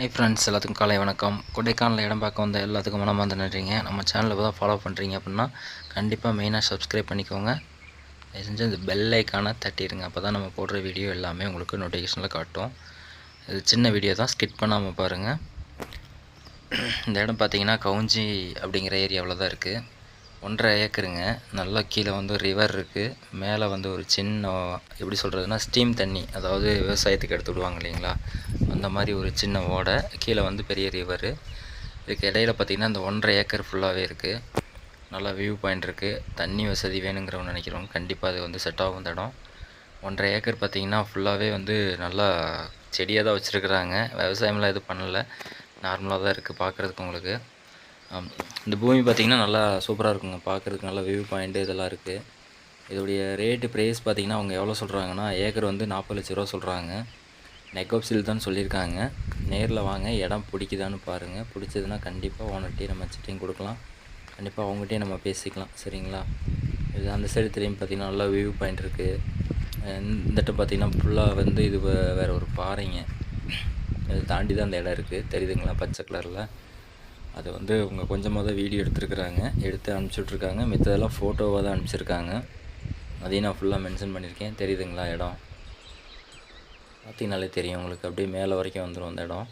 Hi friends எல்லாத்துக்கும் காலை வணக்கம். கொடைக்கானல் இடம் பார்க்க வந்த எல்லாத்துக்கும் மனம் வந்து நன்றிங்க. நம்ம சேனலில் தான் ஃபாலோ பண்ணுறீங்க அப்படின்னா கண்டிப்பாக மெயினாக சப்ஸ்கிரைப் பண்ணிக்கோங்க. தயவு செஞ்சு இந்த பெல் ஐக்கானை தட்டிடுங்க. அப்போ தான் நம்ம போடுற வீடியோ எல்லாமே உங்களுக்கு நோட்டிஃபிகேஷனில் காட்டும். இது சின்ன வீடியோ தான் ஸ்கிட் பண்ணாமல் பாருங்கள் இந்த இடம் பார்த்தீங்கன்னா கவுஞ்சி அப்படிங்கிற ஏரியாவில் தான் இருக்குது ஒன்றரை ஏக்கருங்க. நல்லா கீழே வந்து ரிவர் இருக்குது மேலே வந்து ஒரு சின்ன எப்படி சொல்கிறதுனா ஸ்டீம் தண்ணி. அதாவது விவசாயத்துக்கு எடுத்து விடுவாங்க இல்லைங்களா? அந்த மாதிரி ஒரு சின்ன ஓடை. கீழே வந்து பெரிய ரிவரு இதுக்கு இடையில பார்த்திங்கன்னா இந்த ஒன்றரை ஏக்கர் ஃபுல்லாகவே இருக்குது நல்லா வியூ பாயிண்ட் இருக்குது தண்ணி வசதி வேணுங்கிறவங்க நினைக்கிறவங்க கண்டிப்பாக அது வந்து செட் ஆகும் இந்த இடம். ஒன்றரை ஏக்கர் பார்த்திங்கன்னா ஃபுல்லாகவே வந்து நல்லா செடியாக தான் வச்சுருக்குறாங்க. விவசாயம்லாம் எதுவும் பண்ணலை. நார்மலாக தான் இருக்குது பார்க்குறதுக்கு உங்களுக்கு. இந்த பூமி பார்த்திங்கன்னா நல்லா சூப்பராக இருக்குங்க. பார்க்குறதுக்கு நல்லா வியூ பாயிண்ட்டு இதெல்லாம் இருக்குது இதோடைய ரேட்டு ப்ரைஸ் பார்த்திங்கன்னா அவங்க எவ்வளோ சொல்கிறாங்கன்னா ஏக்கர் வந்து நாற்பது லட்ச ரூபா சொல்கிறாங்க நெகோப்சில் தான் சொல்லியிருக்காங்க. நேரில் வாங்க இடம் பிடிக்குதான்னு பாருங்கள் பிடிச்சதுன்னா கண்டிப்பாக ஓனர்கிட்டே நம்ம சிட்டிங் கொடுக்கலாம். கண்டிப்பாக அவங்ககிட்டயே நம்ம பேசிக்கலாம் சரிங்களா? இது அந்த சைடு திரும்பி பார்த்திங்கன்னா நல்லா வியூ பாயிண்ட் இருக்குது இந்தட்ட பார்த்திங்கன்னா ஃபுல்லாக வந்து இது வே- ஒரு பாறைங்க. இது தாண்டி தான் அந்த இடம் இருக்குது தெரியுதுங்களா? பச்சை கலரில் அது வந்து அவங்க கொஞ்சமாக தான் வீடியோ எடுத்துருக்குறாங்க. எடுத்து அனுப்பிச்சுட்ருக்காங்க மித்ததெல்லாம் ஃபோட்டோவாக தான் அனுப்பிச்சிருக்காங்க. அதையும் நான் ஃபுல்லாக மென்ஷன் பண்ணியிருக்கேன். தெரியுதுங்களா இடம்? பார்த்தீங்கனாலே தெரியும் உங்களுக்கு. அப்படியே மேலே வரைக்கும் வந்துடும் அந்த இடம்.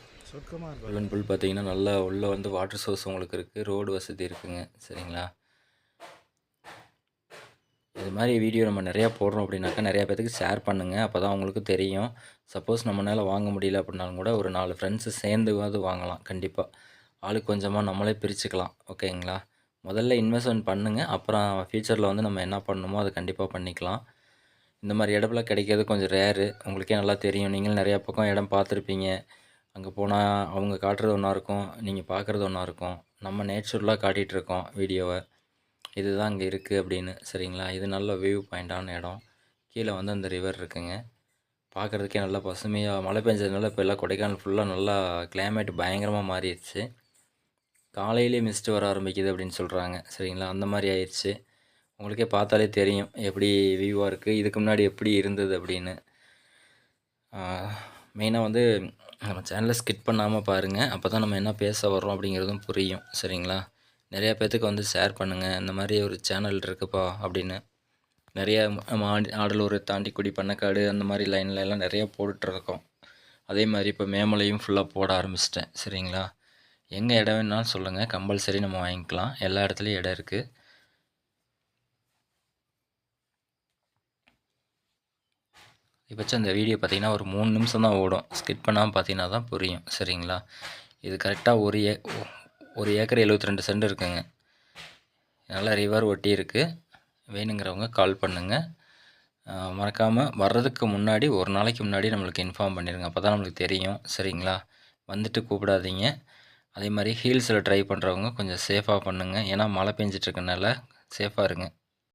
ஃபுல் அண்ட் ஃபுல் பார்த்தீங்கன்னா நல்லா உள்ளே வந்து வாட்டர் சோர்ஸ் உங்களுக்கு இருக்குது ரோடு வசதி இருக்குங்க. சரிங்களா? இது மாதிரி வீடியோ நம்ம நிறையா போடுறோம் அப்படின்னாக்கா நிறையா பேத்துக்கு ஷேர் பண்ணுங்கள் அப்போ தான் அவங்களுக்கு தெரியும். சப்போஸ் நம்மளால் வாங்க முடியல அப்படின்னாலும் கூட ஒரு நாலு ஃப்ரெண்ட்ஸு சேர்ந்துவாது வாங்கலாம். கண்டிப்பாக ஆளுக்கு கொஞ்சமாக நம்மளே பிரிச்சுக்கலாம். ஓகேங்களா முதல்ல இன்வெஸ்ட்மெண்ட் பண்ணுங்கள் அப்புறம் ஃப்யூச்சரில் வந்து நம்ம என்ன பண்ணணுமோ அதை கண்டிப்பாக பண்ணிக்கலாம். இந்த மாதிரி இடம்லாம் கிடைக்கிறது கொஞ்சம் ரேரு உங்களுக்கே நல்லா தெரியும். நீங்களும் நிறையா பக்கம் இடம் பார்த்துருப்பீங்க. அங்கே போனால் அவங்க காட்டுறது ஒன்றா இருக்கும். நீங்கள் பார்க்குறது ஒன்றா இருக்கும். நம்ம நேச்சுரலாக காட்டிகிட்ருக்கோம் வீடியோவை இதுதான் அங்கே இருக்குது அப்படின்னு சரிங்களா? இது நல்ல வியூ பாயிண்டான இடம். கீழே வந்து அந்த ரிவர் இருக்குங்க. பார்க்குறதுக்கே நல்லா பசுமையாக மழை பெஞ்சதுனால இப்போ எல்லாம் கொடைக்கானல் ஃபுல்லாக நல்லா கிளைமேட் பயங்கரமாக மாறிடுச்சு. காலையிலே மிஸ்ட்டு வர ஆரம்பிக்குது அப்படின்னு சொல்கிறாங்க சரிங்களா? அந்த மாதிரி ஆயிடுச்சு. உங்களுக்கே பார்த்தாலே தெரியும் எப்படி வியூவாக இருக்குது இதுக்கு முன்னாடி எப்படி இருந்தது அப்படின்னு. மெயினாக வந்து நம்ம சேனலை ஸ்கிட் பண்ணாமல் பாருங்கள் அப்போ தான் நம்ம என்ன பேச வர்றோம் அப்படிங்கிறதும் புரியும் சரிங்களா? நிறையா பேர்த்துக்கு வந்து ஷேர் பண்ணுங்கள் இந்த மாதிரி ஒரு சேனல் இருக்குப்பா அப்படின்னு. நிறையா நம்ம ஆண்டி ஆடலூர் தாண்டிக்குடி பண்ணக்காடு அந்த மாதிரி லைன்ல எல்லாம் நிறையா போட்டுட்ருக்கோம். அதே மாதிரி இப்போ மேமலையும் ஃபுல்லாக போட ஆரம்பிச்சிட்டேன் சரிங்களா? எங்கே இடம் வேணாலும் சொல்லுங்கள் கம்பல்சரி நம்ம வாங்கிக்கலாம் எல்லா இடத்துலையும் இடம் இருக்குது இப்போச்சும் இந்த வீடியோ பார்த்தீங்கன்னா ஒரு மூணு நிமிஷம் தான் ஓடும். ஸ்கிப் பண்ணாமல் பார்த்தீங்கன்னா தான் புரியும். சரிங்களா? இது கரெக்டாக ஒரு ஏ ஒரு ஏக்கர் எழுபத்தி ரெண்டு சென்ட் இருக்குங்க. நல்லா ரிவர் ஒட்டி இருக்குது வேணுங்கிறவங்க கால் பண்ணுங்கள் மறக்காமல் வர்றதுக்கு முன்னாடி ஒரு நாளைக்கு முன்னாடி நம்மளுக்கு இன்ஃபார்ம் பண்ணிடுங்க அப்போ தான் நம்மளுக்கு தெரியும். சரிங்களா? வந்துட்டு கூப்பிடாதீங்க. அதே மாதிரி ஹீல்ஸில் ட்ரை பண்ணுறவங்க கொஞ்சம் சேஃபாக பண்ணுங்கள் ஏன்னா மழை பெஞ்சிட்டு இருக்கனால சேஃபாக இருங்க.